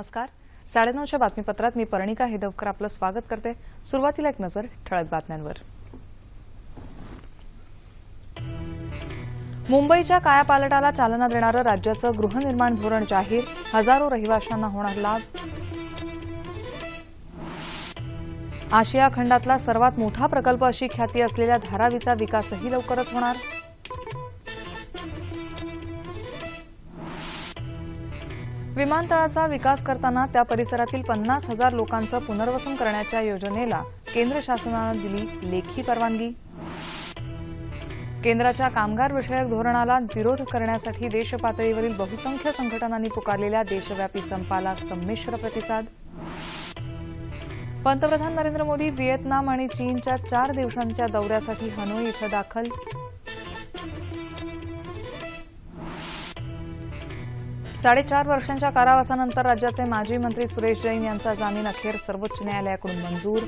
नमस्कार. साडेनऊच्या बातमीपत्रात मी पर्णिका हेदवकर आपलं स्वागत करते. सुरुवातीला एक नजर ठळक बातम्यांवर. मुंबईच्या कायापालटाला चालना देणारं राज्याचं गृहनिर्माण धोरण जाहीर हजारो रहिवाशांना होणार लाभ. आशिया खंडातला सर्वात मोठा प्रकल्प अशी ख्याती असलेल्या धारावीचा विकासही लवकरच होणार. विमानतळाचा विकास करताना त्या परिसरातील पन्नास हजार लोकांचं पुनर्वसन करण्याच्या योजनेला केंद्र शासनानं दिली लेखी परवानगी. केंद्राच्या कामगार विषयक धोरणाला विरोध करण्यासाठी देशपातळीवरील बहुसंख्य संघटनांनी पुकारलेल्या देशव्यापी संपाला संमिश्र प्रतिसाद. पंतप्रधान नरेंद्र मोदी व्हिएतनाम आणि चीनच्या चार दिवसांच्या दौऱ्यासाठी हनोई इथं दाखल साडेचार वर्षांच्या कारावासानंतर राज्याचे माजी मंत्री सुरेश जैन यांचा जामीन अखेर सर्वोच्च न्यायालयाकडून मंजूर.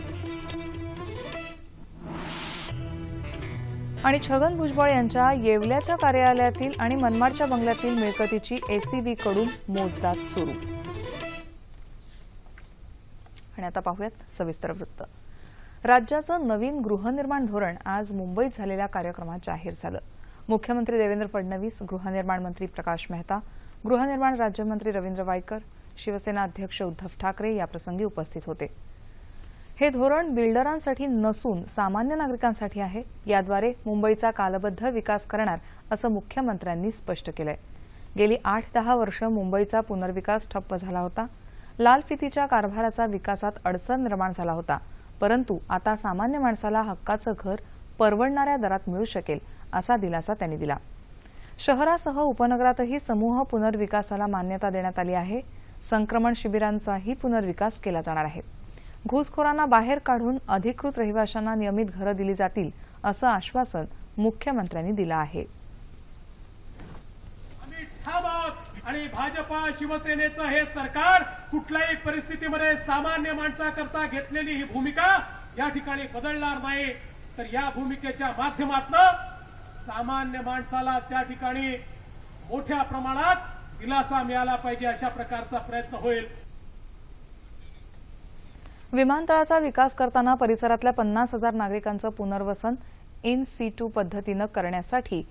आणि छगन भुजबळ यांच्या येवल्याच्या कार्यालयातील आणि मनमाडच्या बंगल्यातील मिळकतीची एसीबीकडून मोजदाद सुरू. आणि आता पाहूयात सविस्तर वृत्त. राज्याचं नवीन गृहनिर्माण धोरण आज मुंबईत झालेल्या कार्यक्रमात जाहीर झालं. मुख्यमंत्री देवेंद्र फडणवीस गृहनिर्माण मंत्री प्रकाश मेहता गृहनिर्माण राज्यमंत्री रवींद्र वायकर शिवसेना अध्यक्ष उद्धव ठाकरे याप्रसंगी उपस्थित होते. हे धोरण बिल्डरांसाठी नसून सामान्य नागरिकांसाठी आहे. याद्वारे मुंबईचा कालबद्ध विकास करणार असं मुख्यमंत्र्यांनी स्पष्ट केलंय. गेली आठ दहा वर्ष मुंबईचा पुनर्विकास ठप्प झाला होता. लाल फितीच्या कारभाराचा विकासात अडचण निर्माण झाला होता. परंतु आता सामान्य माणसाला हक्काचं घर परवडणाऱ्या दरात मिळू शकेल असा दिलासा त्यांनी दिला. शहरासह उपनगरातही समूह पुनर्विकासाला मान्यता देण्यात आली आहे. संक्रमण शिबिरांचाही पुनर्विकास केला जाणार आहे. घुसखोरांना बाहेर काढून अधिकृत रहिवाशांना नियमित घरं दिली जातील असं आश्वासन मुख्यमंत्र्यांनी दिलं आहे. आणि भाजपा शिवसेनेचं हे सरकार कुठल्याही परिस्थितीमध्ये सामान्य माणसाकरता घेतलेली ही भूमिका या ठिकाणी बदलणार नाही. तर या भूमिकेच्या माध्यमातून सामान्य माणसाला त्या ठिकाणी मोठ्या प्रमाणात दिलासा मिळाला पाहिजे अशा प्रकारचा प्रयत्न होईल. विमानतळाचा विकास करताना परिसरातल्या पन्नास हजार नागरिकांचं पुनर्वसन इन सी टू पद्धतीनं करण्यासाठी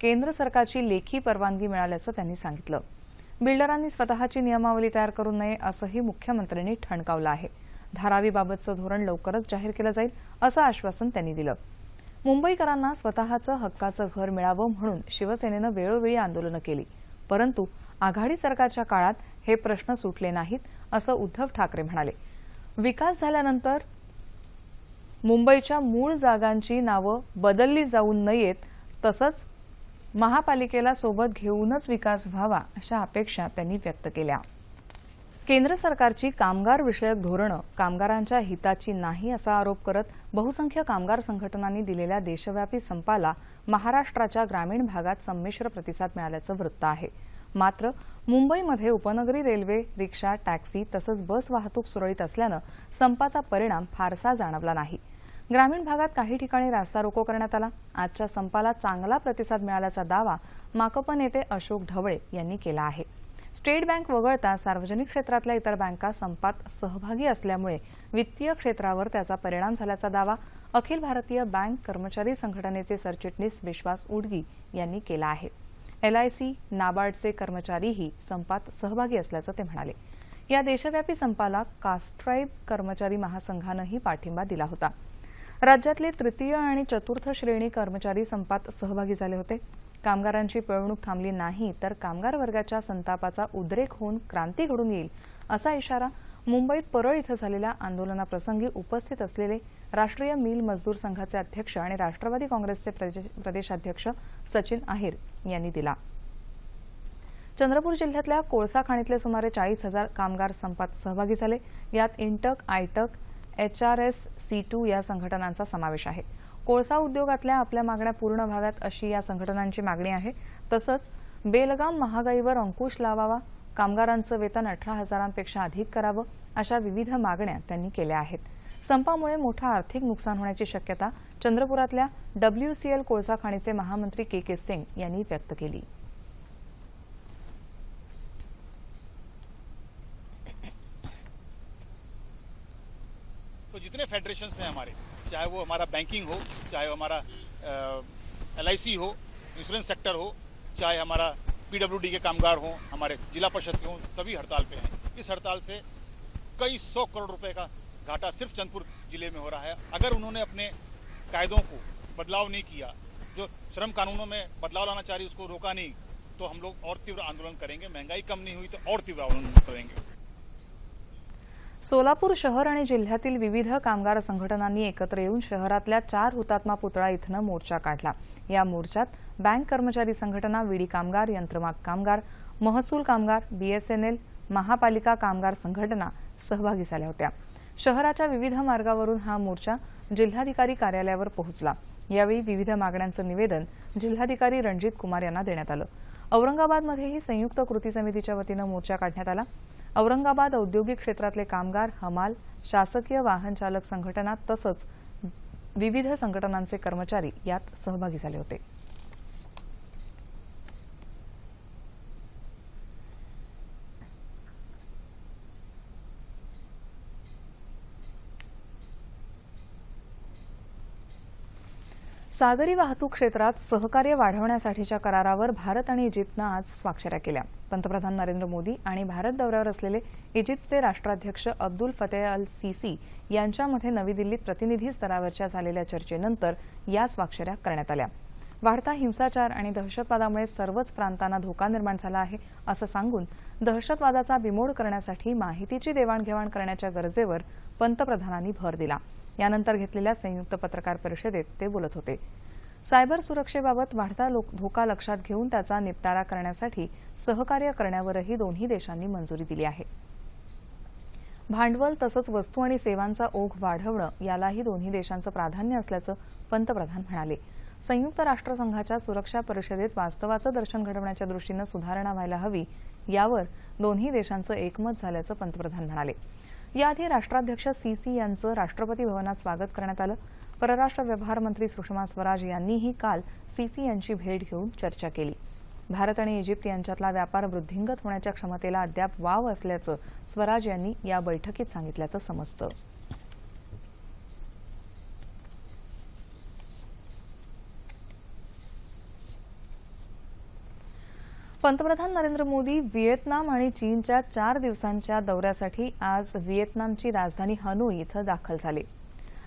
केंद्र सरकारची लेखी परवानगी मिळाल्याचं त्यांनी सांगितलं. बिल्डरांनी स्वतःची नियमावली तयार करू नये असंही मुख्यमंत्र्यांनी ठणकावलं आहे. धारावीबाबतचं धोरण लवकरच जाहीर केलं जाईल असं आश्वासन त्यांनी दिलं. मुंबईकरांना स्वतःचं हक्काचं घर मिळावं म्हणून शिवसेनेनं वेळोवेळी आंदोलनं केली. परंतु आघाडी सरकारच्या काळात हे प्रश्न सुटले नाहीत असं उद्धव ठाकरे म्हणाले. विकास झाल्यानंतर मुंबईच्या मूळ जागांची नावं बदलली जाऊ नयेत तसंच महापालिकेला सोबत घेऊनच विकास व्हावा अशा अपेक्षा त्यांनी व्यक्त केल्या. केंद्र सरकारची कामगार विषयक धोरणं कामगारांच्या हिताची नाही असा आरोप करत बहुसंख्य कामगार संघटनांनी दिलेल्या देशव्यापी संपाला महाराष्ट्राच्या ग्रामीण भागात संमिश्र प्रतिसाद मिळाल्याचं वृत्त आहे. मात्र मुंबईमध्ये उपनगरी रेल्वे रिक्षा टॅक्सी तसंच बस वाहतूक सुरळीत असल्यानं संपाचा परिणाम फारसा जाणवला नाही. ग्रामीण भागात काही ठिकाणी रास्ता रोको करण्यात आला. आजच्या संपाला चांगला प्रतिसाद मिळाल्याचा दावा माकप नेते अशोक ढवळे यांनी केला आहे. स्टेट बँक वगळता सार्वजनिक क्षेत्रातल्या इतर बँका संपात सहभागी असल्यामुळे वित्तीय क्षेत्रावर त्याचा परिणाम झाल्याचा दावा अखिल भारतीय बँक कर्मचारी संघटनेचे सरचिटणीस विश्वास उडगी यांनी केला आहे. एलआयसी नाबार्डचे कर्मचारीही संपात सहभागी असल्याचं ते म्हणाले. या देशव्यापी संपाला कास्ट्राईब कर्मचारी महासंघानंही पाठिंबा दिला होता. राज्यातले तृतीय आणि चतुर्थ श्रेणी कर्मचारी संपात सहभागी झाले होते. कामगारांची पिळवणूक थांबली नाही तर कामगार वर्गाच्या संतापाचा उद्रेक होऊन क्रांती घडून येईल असा इशारा मुंबईत परळ इथं झालेल्या आंदोलनाप्रसंगी उपस्थित असलेले राष्ट्रीय मिल मजदूर संघाचे अध्यक्ष आणि राष्ट्रवादी काँग्रेसचे प्रदेशाध्यक्ष सचिन आहेर यांनी दिला. चंद्रपूर जिल्ह्यातल्या कोळसा खाणीतले सुमारे चाळीस हजार कामगार संपात सहभागी झाले. यात इंटक आयटक एचआरएस सी टू या संघटनांचा समावेश आहे. कोळसा उद्योगातल्या आपल्या मागण्या पूर्ण व्हाव्यात अशी या संघटनांची मागणी आहे. तसंच बेलगाम महागाईवर अंकुश लावावा कामगारांचं वेतन अठरा हजारांपेक्षा अधिक करावं अशा विविध मागण्या त्यांनी केल्या आहेत. संपामुळे मोठं आर्थिक नुकसान होण्याची शक्यता चंद्रपुरातल्या डब्ल्यूसीएल कोळसा खाणीचे महामंत्री के के सिंग यांनी व्यक्त केली. तो जितने फेडरेशन हैं हमारे चाहे वो हमारा बैंकिंग हो, चाहे हमारा एलआईसी हो इंश्योरेंस सेक्टर हो, चाहे हमारा पीडब्ल्यूडी के कामगार हों, हमारे जिला परिषद के हों, सभी हड़ताल पे हैं। इस हड़ताल से कई सौ करोड़ रुपए का घाटा सिर्फ़ चंदपुर ज़िले में हो रहा है। अगर उन्होंने अपने कायदों को बदलाव नहीं किया, जो श्रम कानूनों में बदलाव लाना चाह रही उसको रोका नहीं तो हम लोग और तीव्र आंदोलन करेंगे। महँगाई कम नहीं हुई तो और तीव्र आंदोलन करेंगे। सोलापूर शहर आणि जिल्ह्यातील विविध कामगार संघटनांनी एकत्र येऊन शहरातल्या चार हुतात्मा पुतळा इथनं मोर्चा काढला. या मोर्चात बँक कर्मचारी संघटना विडी कामगार यंत्रमाग कामगार महसूल कामगार बीएसएनएल महापालिका कामगार संघटना सहभागी झाल्या होत्या. शहराच्या विविध मार्गावरून हा मोर्चा जिल्हाधिकारी कार्यालयावर पोहोचला. यावेळी विविध मागण्यांचं निवेदन जिल्हाधिकारी रणजित कुमार यांना देण्यात आलं. औरंगाबादमध्येही संयुक्त कृती समितीच्या वतीनं मोर्चा काढण्यात आला. औरंगाबाद औद्योगिक क्षेत्रातले कामगार हमाल शासकीय वाहन चालक संघटना तसंच विविध संघटनांचे कर्मचारी यात सहभागी झाले होते. सागरी वाहतूक क्षेत्रात सहकार्य वाढवण्यासाठीच्या करारावर भारत आणि इजिप्तनं आज स्वाक्षऱ्या केल्या. पंतप्रधान नरेंद्र मोदी आणि भारत दौऱ्यावर असलेले इजिप्तचे राष्ट्राध्यक्ष अब्दुल फतेह अल सीसी यांच्यामध्ये नवी दिल्लीत प्रतिनिधी स्तरावरच्या झालेल्या चर्चेनंतर या स्वाक्षऱ्या करण्यात आल्या. वाढता हिंसाचार आणि दहशतवादामुळे सर्वच प्रांतांना धोका निर्माण झाला आहे असं सांगून दहशतवादाचा बिमोड करण्यासाठी माहितीची देवाणघेवाण करण्याच्या गरजेवर पंतप्रधानांनी भर दिला. यानंतर घेतलेल्या संयुक्त पत्रकार परिषदेत ते बोलत होते. सायबर सुरक्षेबाबत वाढता लोक धोका लक्षात घेऊन त्याचा निपटारा करण्यासाठी सहकार्य करण्यावरही दोन्ही देशांनी मंजुरी दिली आहे. भांडवल तसंच वस्तू आणि सेवांचा ओघ वाढवणं यालाही दोन्ही देशांचं प्राधान्य असल्याचं पंतप्रधान म्हणाले. संयुक्त राष्ट्रसंघाच्या सुरक्षा परिषदेत वास्तवाचं दर्शन घडवण्याच्या दृष्टीनं सुधारणा व्हायला हवी यावर दोन्ही देशांचं एकमत झाल्याचं पंतप्रधान म्हणाले. याआधी राष्ट्राध्यक्ष सीसी यांचं राष्ट्रपती भवनात स्वागत करण्यात आलं. परराष्ट्र व्यवहार मंत्री सुषमा स्वराज यांनीही काल सीसी यांची भेट घेऊन चर्चा केली. भारत आणि इजिप्त यांच्यातला व्यापार वृद्धिंगत होण्याच्या क्षमतेला अद्याप वाव असल्याचं स्वराज यांनी या बैठकीत सांगितल्याचं समजतं. पंतप्रधान नरेंद्र मोदी व्हिएतनाम आणि चीनच्या चार दिवसांच्या दौऱ्यासाठी आज व्हिएतनामची राजधानी हनोई इथं दाखल झाले.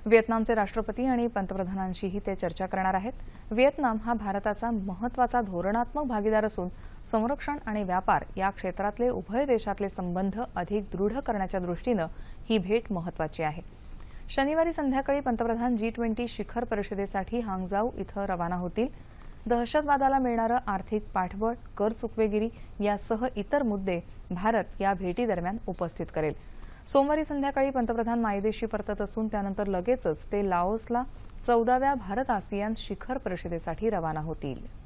व्हिएतनामचे राष्ट्रपती आणि पंतप्रधानांशीही ते चर्चा करणार आहेत. व्हिएतनाम हा भारताचा महत्त्वाचा धोरणात्मक भागीदार असून संरक्षण आणि व्यापार या क्षेत्रातले उभय देशातले संबंध अधिक दृढ करण्याच्या दृष्टीनं ही भेट महत्वाची आहे. शनिवारी संध्याकाळी पंतप्रधान जी ट्वेंटी शिखर परिषदेसाठी हांगजाऊ इथं रवाना होतील. दहशतवादाला मिळणारं आर्थिक पाठबळ कर चुकवेगिरी यासह इतर मुद्दे भारत या भेटीदरम्यान उपस्थित करेल. सोमवारी संध्याकाळी पंतप्रधान मायदेशी परतत असून त्यानंतर लगेचच ते लाओसला चौदाव्या भारत आसियान शिखर परिषदेसाठी रवाना होतील.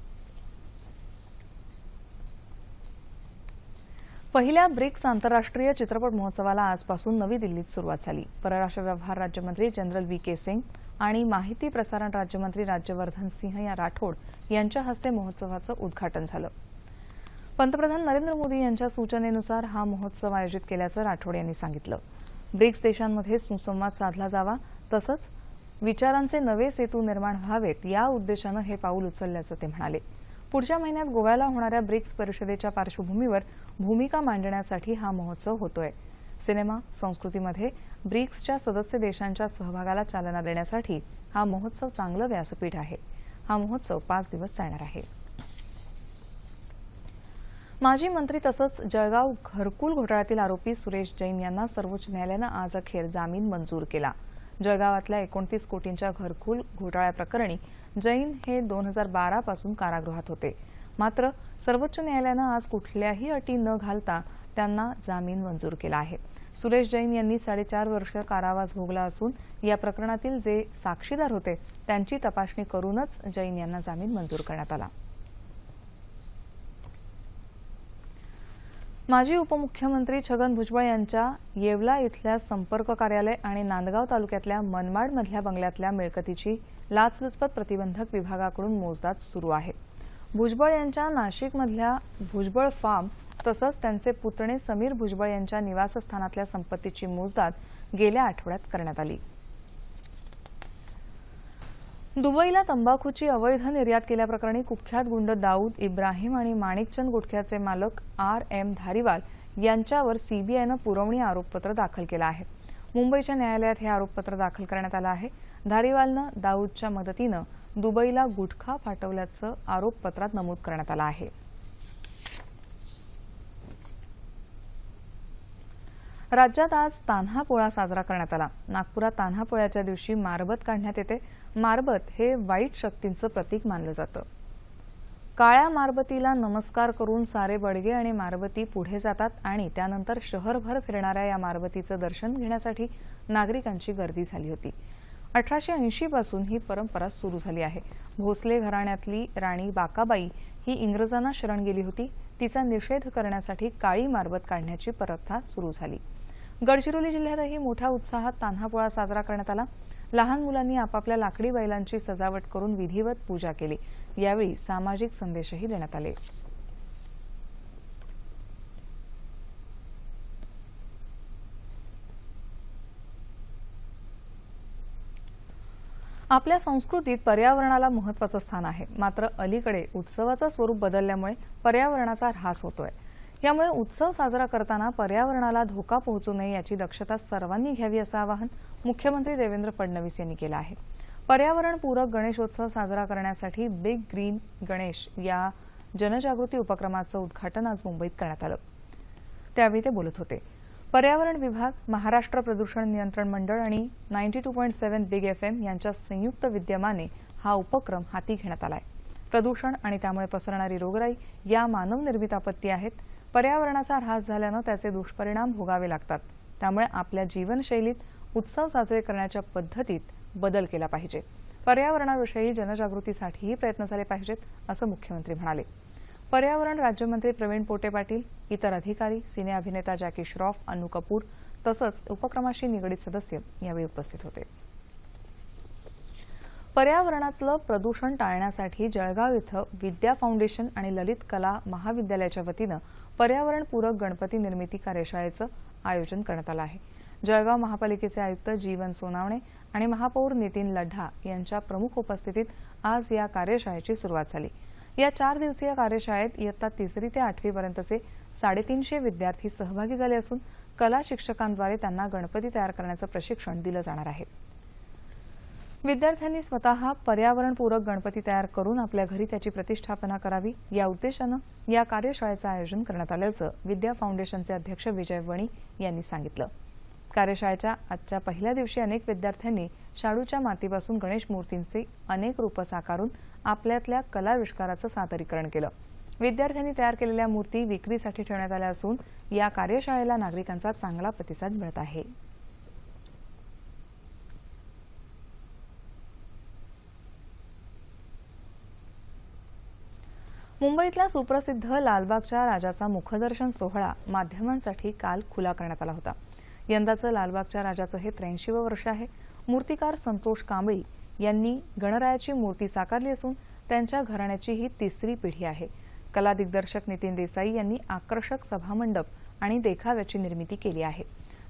पहिल्या ब्रिक्स आंतरराष्ट्रीय चित्रपट महोत्सवाला आजपासून नवी दिल्लीत सुरुवात झाली. परराष्ट्र व्यवहार राज्यमंत्री जनरल व्ही के सिंग आणि माहिती प्रसारण राज्यमंत्री राज्यवर्धन सिंह या राठोड यांच्या हस्ते महोत्सवाचं उद्घाटन झालं. पंतप्रधान नरेंद्र मोदी यांच्या सूचनेनुसार हा महोत्सव आयोजित केल्याचं राठोड यांनी सांगितलं. ब्रिक्स देशांमध्ये सुसंवाद साधला जावा तसंच विचारांचे नवे सेतू निर्माण व्हावेत या उद्देशानं हे पाऊल उचलल्याचं ते म्हणाले. पुढच्या महिन्यात गोव्याला होणाऱ्या ब्रिक्स परिषदेच्या पार्श्वभूमीवर भूमिका मांडण्यासाठी हा महोत्सव होतोय. सिनेमा संस्कृतीमध्ये ब्रिक्सच्या सदस्य देशांच्या सहभागाला चालना देण्यासाठी हा महोत्सव चांगलं व्यासपीठ आहे. हा महोत्सव पाच दिवस चालणार आहे. माजी मंत्री तसंच जळगाव घरकुल घोटाळ्यातील आरोपी सुरेश जैन यांना सर्वोच्च न्यायालयानं आज अखेर जामीन मंजूर केला. जळगावातल्या एकोणतीस कोटींच्या घरकुल घोटाळ्याप्रकरणी जैन हे दोन हजार बारा पासून कारागृहात होते. मात्र सर्वोच्च न्यायालयानं आज कुठल्याही अटी न घालता त्यांना जामीन मंजूर केला आहे. सुरेश जैन यांनी साडेचार वर्ष कारावास भोगला असून या प्रकरणातील जे साक्षीदार होते त्यांची तपासणी करूनच जैन यांना जामीन मंजूर करण्यात आला. माजी उपमुख्यमंत्री छगन भुजबळ यांच्या येवला इथल्या संपर्क कार्यालय आणि नांदगाव तालुक्यातल्या मनमाडमधल्या बंगल्यातल्या मिळकतीची लाचलुचपत प्रतिबंधक विभागाकडून मोजदाद सुरू आहे. भुजबळ यांच्या नाशिकमधल्या भुजबळ फार्म तसंच त्यांचे पुतणे समीर भुजबळ यांच्या निवासस्थानातल्या संपत्तीची मोजदाद गेल्या आठवड्यात करण्यात आली. दुबईला तंबाखूची अवैध निर्यात केल्याप्रकरणी कुख्यात गुंड दाऊद इब्राहिम आणि माणिकचंद गुटख्याचे मालक आर एम धारीवाल यांच्यावर सीबीआयनं पुरवणी आरोपपत्र दाखल केलं आहे. मुंबईच्या न्यायालयात हे आरोपपत्र दाखल करण्यात आलं आहे. धारीवालनं दाऊदच्या मदतीनं दुबईला गुटखा फाटवल्याचं आरोपपत्रात नमूद करण्यात आलं आहे. राज्यात आज तान्हा पोळा साजरा करण्यात आला. नागपुरात तान्हा पोळ्याच्या दिवशी मारबत काढण्यात येते. मारबत हे वाईट शक्तींचं प्रतीक मानलं जातं. काळ्या मारबतीला नमस्कार करून सारे बडगे आणि मारबती पुढे जातात आणि त्यानंतर शहरभर फिरणाऱ्या या मारबतीचं दर्शन घेण्यासाठी नागरिकांची गर्दी झाली होती. अठराशे ऐंशी पासून ही परंपरा सुरू झाली आहे. भोसले घराण्यातली राणी बाकाबाई ही इंग्रजांना शरण गेली होती. तिचा निषेध करण्यासाठी काळी मारबत काढण्याची प्रथा सुरू झाली. गडचिरोली जिल्ह्यातही मोठ्या उत्साहात तान्हापोळा साजरा करण्यात आला. लहान मुलांनी आपापल्या लाकडी बैलांची सजावट करून विधिवत पूजा केली. यावेळी सामाजिक संदेशही देण्यात आले. आपल्या संस्कृतीत पर्यावरणाला महत्वाचं स्थान आहे. मात्र अलीकडे उत्सवाचं स्वरूप बदलल्यामुळे पर्यावरणाचा ऱ्हास होतोय. यामुळे उत्सव साजरा करताना पर्यावरणाला धोका पोहोचू नये याची दक्षता सर्वांनी घ्यावी असं आवाहन मुख्यमंत्री देवेंद्र फडणवीस यांनी केलं आहे. पर्यावरणपूरक गणेशोत्सव साजरा करण्यासाठी बिग ग्रीन गणेश या जनजागृती उपक्रमाचं उद्घाटन आज मुंबईत करण्यात आलं. त्यावेळी ते बोलत होते. पर्यावरण विभाग महाराष्ट्र प्रदूषण नियंत्रण मंडळ आणि ninety two point seven big F M यांच्या संयुक्त विद्यमाने हा उपक्रम हाती घेण्यात आलाय. प्रदूषण आणि त्यामुळे पसरणारी रोगराई या मानवनिर्मित आपत्ती आहेत. पर्यावरणाचा ऱ्हास झाल्यानं त्याचे दुष्परिणाम भोगावे लागतात. त्यामुळे आपल्या जीवनशैलीत उत्सव साजरे करण्याच्या पद्धतीत बदल केला पाहिजे. पर्यावरणाविषयी जनजागृतीसाठीही प्रयत्न झाले पाहिजेत असं मुख्यमंत्री म्हणाले. पर्यावरण राज्यमंत्री प्रवीण पोटे पाटील इतर अधिकारी सिने अभिनेता जॅकी श्रॉफ अन्नू कपूर तसंच उपक्रमाशी निगडीत सदस्य यावेळी उपस्थित होते. पर्यावरणातलं प्रदूषण टाळण्यासाठी जळगाव इथं विद्या फाउंडेशन आणि ललित कला महाविद्यालयाच्या वतीनं पर्यावरणपूरक गणपती निर्मिती कार्यशाळेचं आयोजन करण्यात आलं आहे. जळगाव महापालिकेचे आयुक्त जीवन सोनावणे आणि महापौर नितीन लढा यांच्या प्रमुख उपस्थितीत आज या कार्यशाळेची सुरुवात झाली. या चार दिवसीय कार्यशाळेत इयत्ता तिसरी ते आठवीपर्यंतचे साडेतीनशे विद्यार्थी सहभागी झाले असून कला शिक्षकांद्वारे त्यांना गणपती तयार करण्याचं प्रशिक्षण दिलं जाणार आहे. विद्यार्थ्यांनी स्वतः पर्यावरणपूरक गणपती तयार करून आपल्या घरी त्याची प्रतिष्ठापना करावी या उद्देशानं या कार्यशाळेचं आयोजन करण्यात आल्याचं विद्या फाउंडेशनचे अध्यक्ष विजय वणी यांनी सांगितलं. कार्यशाळेच्या आजच्या पहिल्या दिवशी अनेक विद्यार्थ्यांनी शाडूच्या मातीपासून गणेश मूर्तींचे अनेक रूपं साकारून आपल्यातल्या कलाविष्काराचं सादरीकरण केलं. विद्यार्थ्यांनी तयार केलेल्या मूर्ती विक्रीसाठी ठेवण्यात आल्या असून या कार्यशाळेला नागरिकांचा चांगला प्रतिसाद मिळत आहे. मुंबईतला सुप्रसिद्ध लालबागच्या राजाचा मुखदर्शन सोहळा माध्यमांसाठी काल खुला करण्यात आला होता. यंदाचं लालबागच्या राजाचं हे त्र्याऐंशीवं वर्ष आहे. मूर्तिकार संतोष कांबळी यांनी गणरायाची मूर्ती साकारली असून त्यांच्या घराण्याची ही तिसरी पिढी आहे. कला दिग्दर्शक नितीन देसाई यांनी आकर्षक सभामंडप आणि देखाव्याची निर्मिती केली आहे.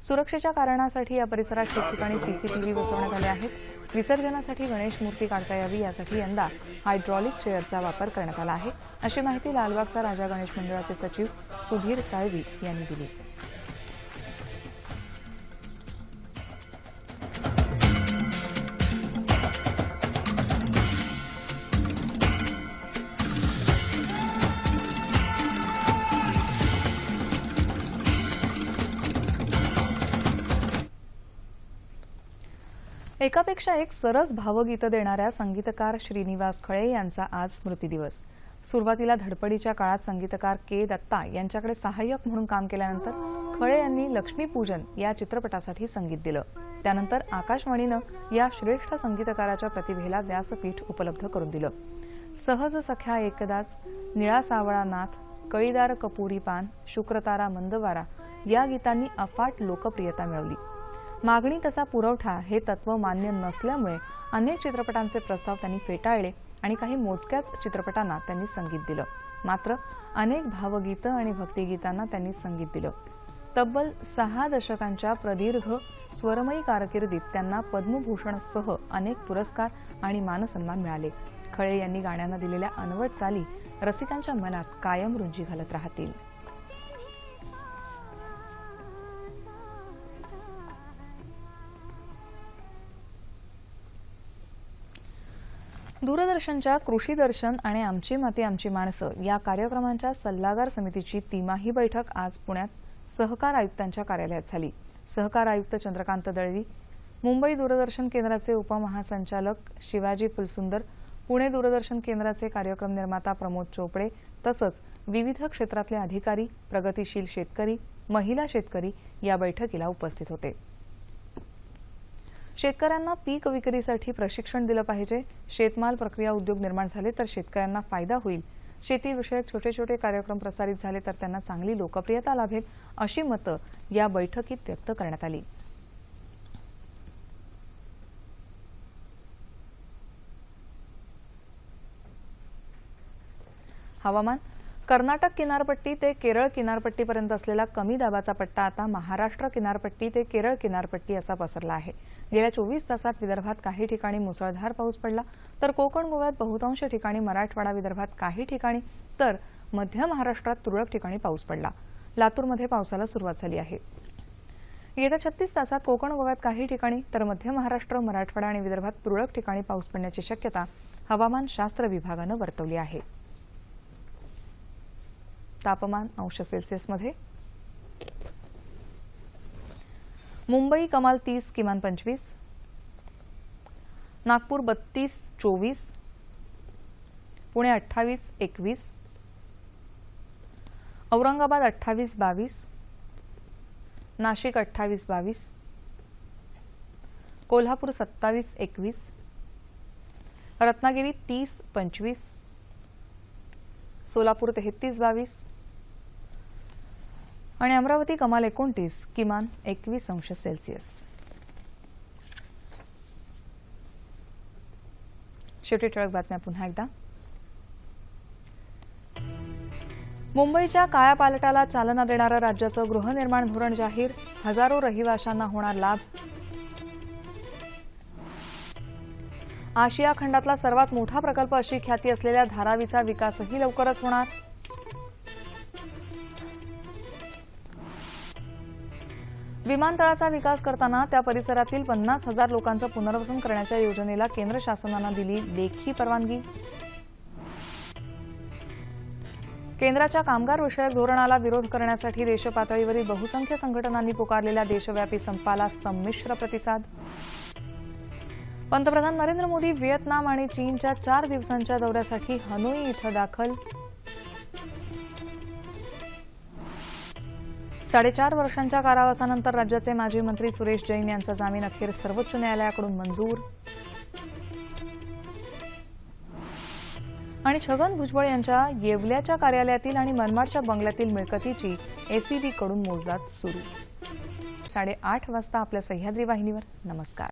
सुरक्षेच्या कारणासाठी या परिसरात ठिकठिकाणी सीसीटीव्ही बसवण्यात आले आहेत. विसर्जनासाठी गणेश मूर्ती काढता यावी यासाठी यंदा हायड्रॉलिक चेअरचा वापर करण्यात आला आहे. अशी माहिती लालबागचा राजा गणेश मंडळाचे सचिव सुधीर साळवी यांनी दिली. एकापेक्षा एक सरस भावगीतं देणाऱ्या संगीतकार श्रीनिवास खळे यांचा आज स्मृतिदिवस सुरुवातीला धडपडीच्या काळात संगीतकार के. दत्ता यांच्याकडे सहाय्यक म्हणून काम केल्यानंतर खळे यांनी लक्ष्मीपूजन या चित्रपटासाठी संगीत दिलं. त्यानंतर आकाशवाणीनं या श्रेष्ठ संगीतकाराच्या प्रतिभेला व्यासपीठ उपलब्ध करून दिलं. सहज सख्या एकदाच निळा सावळा नाथ कळीदार कपुरी पान शुक्रतारा मंदवारा या गीतांनी अफाट लोकप्रियता मिळवली. मागणी तसा पुरवठा हे तत्व मान्य नसल्यामुळे अनेक चित्रपटांचे प्रस्ताव त्यांनी फेटाळले आणि काही मोजक्याच चित्रपटांना त्यांनी संगीत दिलं. मात्र अनेक भावगीतं आणि भक्तिगीतांना त्यांनी संगीत दिलं. तब्बल सहा दशकांच्या प्रदीर्घ स्वरमयी कारकिर्दीत त्यांना पद्मभूषणसह अनेक पुरस्कार आणि मानसन्मान मिळाले. खळे यांनी गाण्यांना दिलेल्या अनवट चाली रसिकांच्या मनात कायम रुंजी घालत राहतील. दूरदर्शनच्या कृषी दर्शन आणि आमची माती आमची माणसं या कार्यक्रमांच्या सल्लागार समितीची तिमाही बैठक आज पुण्यात सहकार आयुक्तांच्या कार्यालयात झाली. सहकार आयुक्त चंद्रकांत दळवी मुंबई दूरदर्शन केंद्राचे उपमहासंचालक शिवाजी फुलसुंदर पुणे दूरदर्शन केंद्राचे कार्यक्रम निर्माता प्रमोद चोपडे तसंच विविध क्षेत्रातले अधिकारी प्रगतीशील शेतकरी महिला शेतकरी या बैठकीला उपस्थित होते. शेतकऱ्यांना पीक विक्रीसाठी प्रशिक्षण दिलं पाहिजे. शेतमाल प्रक्रिया उद्योग निर्माण झाले तर शेतकऱ्यांना फायदा होईल. शेतीविषयक छोटे छोटे कार्यक्रम प्रसारित झाले तर त्यांना चांगली लोकप्रियता लाभेल अशी मतं या बैठकीत व्यक्त करण्यात आली. हवामान कर्नाटक किनारपट्टी ते केरळ किनारपट्टीपर्यंत असलेला कमी दाबाचा पट्टा आता महाराष्ट्र किनारपट्टी ते केरळ किनारपट्टी असा पसरला आहे. गेल्या चोवीस तासात विदर्भात काही ठिकाणी मुसळधार पाऊस पडला तर कोकण गोव्यात बहुतांश ठिकाणी मराठवाडा विदर्भात काही ठिकाणी तर मध्य महाराष्ट्रात तुरळक ठिकाणी पाऊस पडला. लातूरमध्ये पावसाला सुरुवात झाली आहे. येत्या छत्तीस तासात कोकण गोव्यात काही ठिकाणी तर मध्य महाराष्ट्र मराठवाडा आणि विदर्भात तुरळक ठिकाणी पाऊस पडण्याची शक्यता हवामानशास्त्र विभागानं वर्तवली आहे. तापमान अंश सेल्सिअसमध्ये मुंबई कमाल तीस किमान पंचवीस. नागपूर बत्तीस चोवीस. पुणे अठ्ठावीस एकवीस. औरंगाबाद अठ्ठावीस बावीस. नाशिक अठ्ठावीस बावीस. कोल्हापूर सत्तावीस एकवीस. रत्नागिरी तीस पंचवीस. सोलापूर तेहतीस बावीस. आणि अमरावती कमाल एकोणतीस किमान एकवीस अंश सेल्सिअस. शेवटी ठळक बातम्या पुन्हा एकदा. मुंबईच्या कायापालटाला चालना देणारं राज्याचं गृहनिर्माण धोरण जाहीर हजारो रहिवाशांना होणार लाभ. आशिया खंडातला सर्वात मोठा प्रकल्प अशी ख्याती असलेल्या धारावीचा विकासही लवकरच होणार. विमानतळाचा विकास करताना त्या परिसरातील पन्नास हजार लोकांचं पुनर्वसन करण्याच्या योजनेला केंद्र शासनानं दिली लेखी परवानगी. केंद्राच्या कामगार विषयक धोरणाला विरोध करण्यासाठी देशपातळीवरील बहुसंख्य संघटनांनी पुकारलेल्या देशव्यापी संपाला संमिश्र प्रतिसाद. पंतप्रधान नरेंद्र मोदी व्हिएतनाम आणि चीनच्या चार दिवसांच्या दौऱ्यासाठी हनोई इथं दाखल. साडेचार वर्षांच्या कारावासानंतर राज्याचे माजी मंत्री सुरेश जैन यांचा जामीन अखेर सर्वोच्च न्यायालयाकडून मंजूर. आणि छगन भुजबळ यांच्या येवल्याच्या कार्यालयातील आणि मनमाडच्या बंगल्यातील मिळकतीची एसीबीकडून मोजदाद सुरू. साडेआठ वाजता आपल्या सह्याद्री वाहिनीवर. नमस्कार.